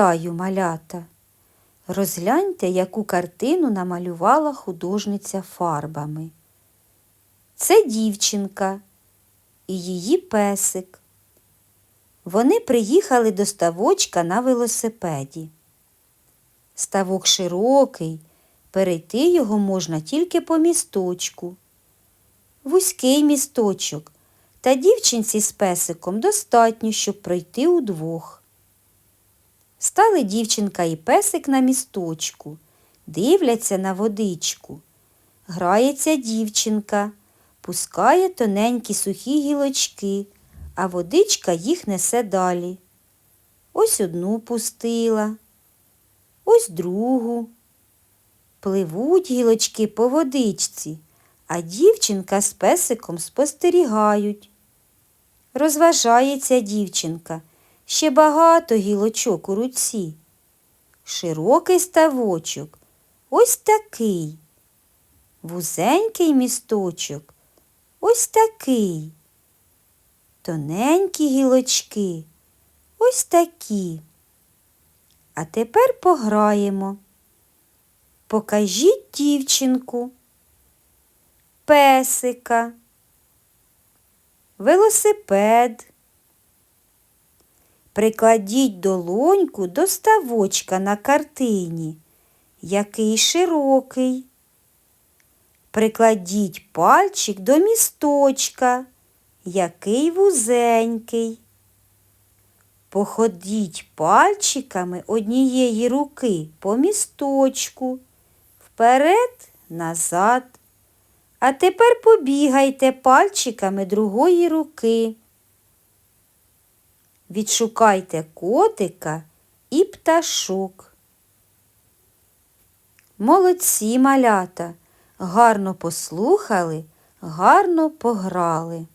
Вітаю, малята! Розгляньте, яку картину намалювала художниця фарбами. Це дівчинка і її песик. Вони приїхали до ставочка на велосипеді. Ставок широкий, перейти його можна тільки по місточку. Вузький місточок, та дівчинці з песиком достатньо, щоб пройти удвох. Стали дівчинка і песик на місточку, дивляться на водичку. Грається дівчинка, пускає тоненькі сухі гілочки, а водичка їх несе далі. Ось одну пустила, ось другу. Пливуть гілочки по водичці, а дівчинка з песиком спостерігають. Розважається дівчинка, ще багато гілочок у руці. Широкий ставочок, ось такий. Вузенький місточок, ось такий. Тоненькі гілочки, ось такі. А тепер пограємо. Покажіть дівчинку, песика, велосипед. Прикладіть долоньку до ставочка на картині, який широкий. Прикладіть пальчик до місточка, який вузенький. Походіть пальчиками однієї руки по місточку, вперед, назад. А тепер побігайте пальчиками другої руки. Відшукайте котика і пташок. Молодці малята, гарно послухали, гарно пограли.